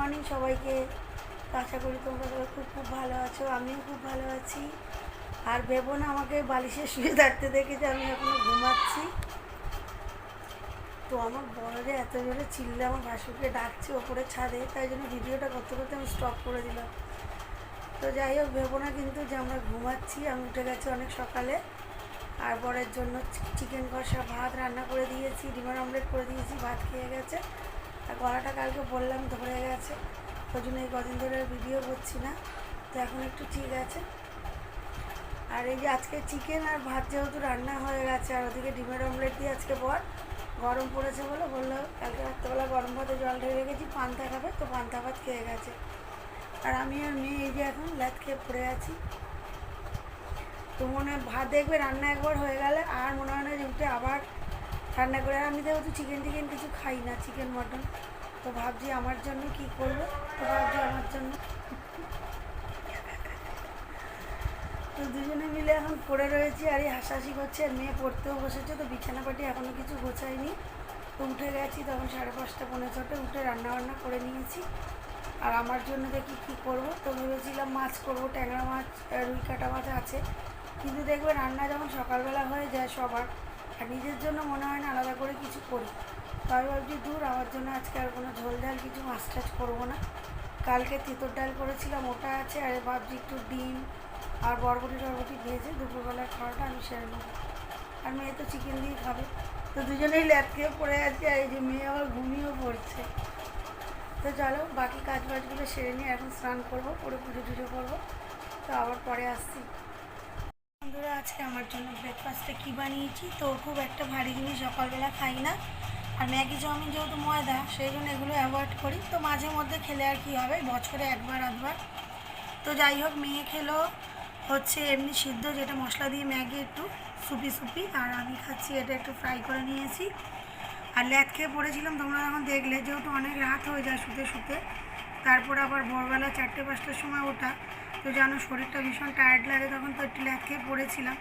Morning সবাইকে। আশা করি তোমরা সবাই খুব খুব ভালো আছো, আমিও খুব ভালো আছি। আর ভেবো না আমাকে বালিশে শুয়ে থাকতে দেখেছে, আমি এখনও ঘুমাচ্ছি। তো আমার বড়রে এত জোরে চিল্লে আমার ভাসুরকে ডাকছে ওপরে ছাদে, তাই জন্য ভিডিওটা করতে করতে আমি স্টপ করে দিলাম। তো যাই হোক, ভেবো না কিন্তু যে আমরা ঘুমাচ্ছি, আমি উঠে গেছি অনেক সকালে। আর বরের জন্য চিকেন কষা ভাত রান্না করে দিয়েছি ডিমার অমলেট করে দিয়েছি, ভাত খেয়ে গেছে। আর গলাটা কালকে বললাম ধরে গেছে। ওই জন্য এই কদিন ধরে ভিডিও করছি না। তো এখন একটু ঠিক আছে। আর এই যে আজকে চিকেন আর ভাত যেহেতু রান্না হয়ে গেছে, আর ওদিকে ডিমের অমলেট দিয়ে আজকে বর গরম পড়েছে বলে বলল, কালকে রাত্রেবেলা গরম ভাতে জল ঢেলে রেখেছি, পান্তা খাবে। তো পান্তা ভাত খেয়ে গেছে। আর আমি আর মেয়ে এই যে এখন ল্যাদ খেয়ে পড়ে আছি। তো মনে হয় ভাত দেখবে রান্না একবার হয়ে গেলে, আর মনে হয় না যে উঠে আবার রান্না করে আমি যেহেতু চিকেন টিকেন কিছু খাই না চিকেন মটন তো ভাবছি আমার জন্য কি করব? তো ভাবছি আমার জন্য। তো দুজনে মিলে এখন পড়ে রয়েছি আর এই হাসাহাসি করছে, আর মেয়ে পড়তেও বসেছে, তো বিছানা পাটি এখনও কিছু গোছাইনি তো উঠে গেছি, তখন সাড়ে পাঁচটা পনেরো ছটা, উঠে রান্না বান্না করে নিয়েছি। আর আমার জন্য দেখি কী করব? তো ভেবেছিলাম মাছ করব, ট্যাংরা মাছ, রুই কাটা মাছ আছে। কিন্তু দেখবে রান্না যখন সকালবেলা হয়ে যায় সবার আর নিজের জন্য মনে হয় না আলাদা করে কিছু করি। তো ভাবছি দূর, আমার জন্য আজকে আর কোনো ঝোল ঝাল কিছু মাছ টাছ করব না। কালকে তিতর ডাল করেছিলাম, ওটা আছে, আর ভাবছি একটু ডিম আর বরবটি টরবটি ভেজে দুপুরবেলার খাওয়াটা আমি সেরে নেব। আর মেয়ে তো চিকেন দিয়ে খাবে। তো দুজনেই ল্যাপ খেয়ে পড়ে আছে, আর এই যে মেয়ে আবার ঘুমিয়েও পড়ছে। তো চলো, বাকি কাজ বাজগুলো সেরে নিয়ে এখন স্নান করব পরে পুজো টুজো করব। তো আবার পরে আসছি। বন্ধুরা, আজকে আমার জন্য ব্রেকফাস্টে কী বানিয়েছি? তো খুব একটা ভারী জিনিস সকালবেলা খাই না। আর ম্যাগি চাউমিন যেহেতু ময়দা, সেই জন্য এগুলো অ্যাভয়েড করি। তো মাঝে মধ্যে খেলে আর কি হবে? বছরে একবার, আধবার। তো যাই হোক, মেয়ে খেলো হচ্ছে এমনি সিদ্ধ, যেটা মশলা দিয়ে ম্যাগি একটু সুপি সুপি। আর আমি খাচ্ছি এটা একটু ফ্রাই করে নিয়েছি। আর ল্যাদ খেয়ে পড়েছিলাম, তোমরা এখন দেখলে। যেহেতু অনেক রাত হয়ে যায় শুতে শুতে, তারপর আবার ভোরবেলা চারটে, পাঁচটার সময় ওঠা। তো জানো, শরীরটা ভীষণ টায়ার্ড লাগে, তখন তো একটু ল্যাদ খেয়ে পড়েছিলাম।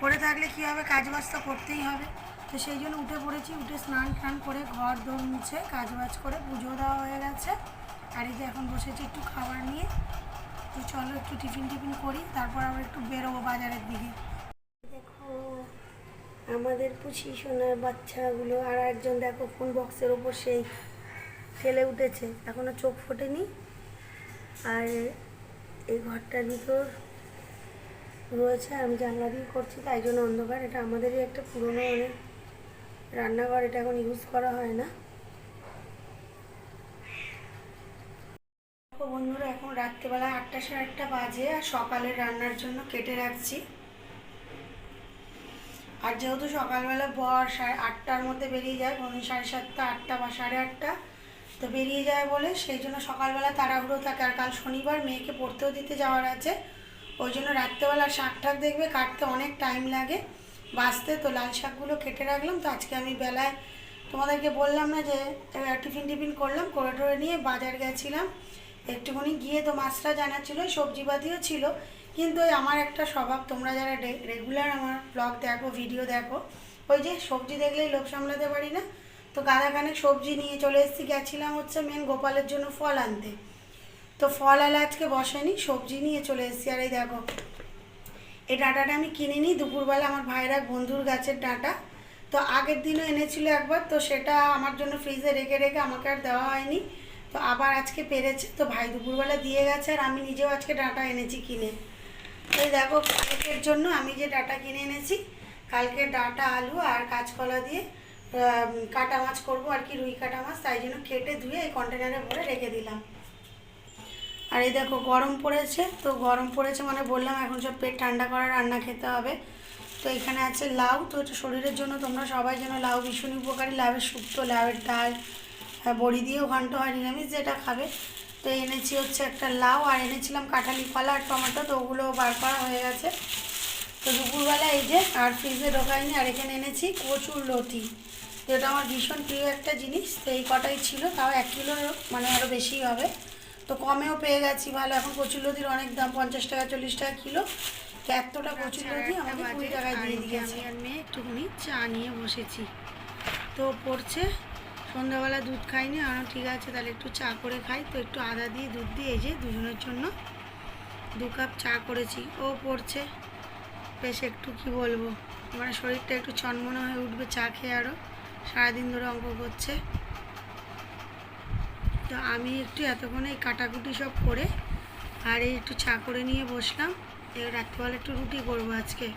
পড়ে থাকলে কী হবে কাজ বাজ তো করতেই হবে। তো সেই জন্য উঠে পড়েছি, উঠে স্নান টান করে ঘর দৌড় মুছে কাজ বাজ করে পুজো দেওয়া হয়ে গেছে। আর এই যে এখন বসেছি একটু খাবার নিয়ে। তো চলো একটু টিফিন টিফিন করি, তারপর আবার একটু বেরোবো বাজারের দিকে। দেখো, আমাদের পুষি সোনার বাচ্চাগুলো আর একজন দেখো ফোন বক্সের ওপর সেই ফেলে উঠেছে। এখনও চোখ ফোটেনি। আর এই ঘরটার ভিতর রয়েছে, আমি জানলা দিয়ে করছি, তাই জন্য অন্ধকার। এটা আমাদেরই একটা পুরনো অনেক রান্নাঘর, এটা এখন ইউজ করা হয় না। বন্ধুরা, এখন রাত্রেবেলা আটটা সাড়ে আটটা বাজে, আর সকালের রান্নার জন্য কেটে রাখছি। আর যেহেতু সকালবেলা বর সাড়ে আটটার মধ্যে বেরিয়ে যায় কোনো সাড়ে সাতটা, আটটা বা সাড়ে আটটা তো বেরিয়ে যায় বলে, সেই জন্য সকালবেলা তাড়াহুড়ো থাকে। আর কাল শনিবার মেয়েকে পড়তেও দিতে যাওয়ার আছে। ওই জন্য রাত্রেবেলা শাক ঠাক দেখবে, কাটতে অনেক টাইম লাগে। বাঁচতে তো লাল শাকগুলো কেটে রাখলাম। তো আজকে আমি বেলায় তোমাদেরকে বললাম না যে টিফিন টিফিন করলাম, করে টরে নিয়ে বাজার গেছিলাম। একটুখানি গিয়ে তো মাছটা জানা ছিল সবজিপাতিও ছিল। কিন্তু ওই আমার একটা স্বভাব, তোমরা যারা রেগুলার আমার ব্লগ দেখো ভিডিও দেখো, ওই যে সবজি দেখলেই লোভ সামলাতে পারি না। তো গাদাখানেক সবজি নিয়ে চলে এসেছি, গেছিলাম হচ্ছে মেন গোপালের জন্য ফল আনতে। তো ফল আলা আজকে বসেনি, সবজি নিয়ে চলে এসেছি। আর এই দেখো, এই ডাঁটাটা আমি কিনে নিই। দুপুরবেলা আমার ভাইরা বন্ধুর গাছের ডাঁটা। তো আগের দিনও এনেছিল একবার, তো সেটা আমার জন্য ফ্রিজে রেখে রেখে আমাকে আর দেওয়া হয়নি। তো আবার আজকে পেরেছে, তো ভাই দুপুরবেলা দিয়ে গেছে আর আমি নিজেও আজকে ডাঁটা এনেছি কিনে। তো দেখো, কালকের জন্য আমি যে ডাটা কিনে এনেছি, কালকে ডাঁটা, আলু আর কাঁচকলা দিয়ে কাটা মাছ করব আর কি, রুই কাটা মাছ, তাই জন্য কেটে ধুয়ে এই কন্টেনারে ভরে রেখে দিলাম। আর এই দেখো, গরম পড়েছে, তো গরম পড়েছে মানে বললাম এখন সব পেট ঠান্ডা করা রান্না খেতে হবে। তো এখানে আছে লাউ, তো এটা শরীরের জন্য তোমরা সবাই যেন লাউ ভীষণ উপকারী, লাউয়ের শুক্তো, লাউয়ের ডাল আর বড়ি দিয়েও ঘন্ট হয়, নিরামিষ যেটা খাবে। তো এনেছি হচ্ছে একটা লাউ, আর এনেছিলাম কাঁঠালি কলা আর টমেটো, তো ওগুলো বার করা হয়ে গেছে। তো দুপুরবেলা এই যে আর ফ্রিজে ঢোকাইনি, আর এখানে এনেছি কচুর লতি এটা আমার ভীষণ প্রিয় একটা জিনিস তো এই কটাই ছিল। তাও এক কিলোর মানে আরও বেশি হবে। তো কমেও পেয়ে গেছি ভালো। এখন কচুরলতির অনেক দাম পঞ্চাশ টাকা চল্লিশ টাকা কিলো। তো এতটা কচুরলতি আমাকে কুড়ি টাকায় দিয়ে দিয়েছে। আর মেয়ে একটুখানি চা নিয়ে বসেছি। তো পড়ছে। সন্ধ্যাবেলা দুধ খাইনি। আর ঠিক আছে তাহলে একটু চা করে খাই। তো একটু আদা দিয়ে দুধ দিয়ে এই যে দুজনের জন্য দু কাপ চা করেছি। ও পড়ছে। বেশ একটু কি বলব? মানে শরীরটা একটু চনমনে হয়ে উঠবে চা খেয়ে আরও সারাদিন ধরে অঙ্ক করছে। তো আমি একটু এতক্ষণ এই কাটাকুটি সব করে আর এই একটু চা করে নিয়ে বসলাম। এবার রাত্রিবেলা একটু রুটি করব আজকে।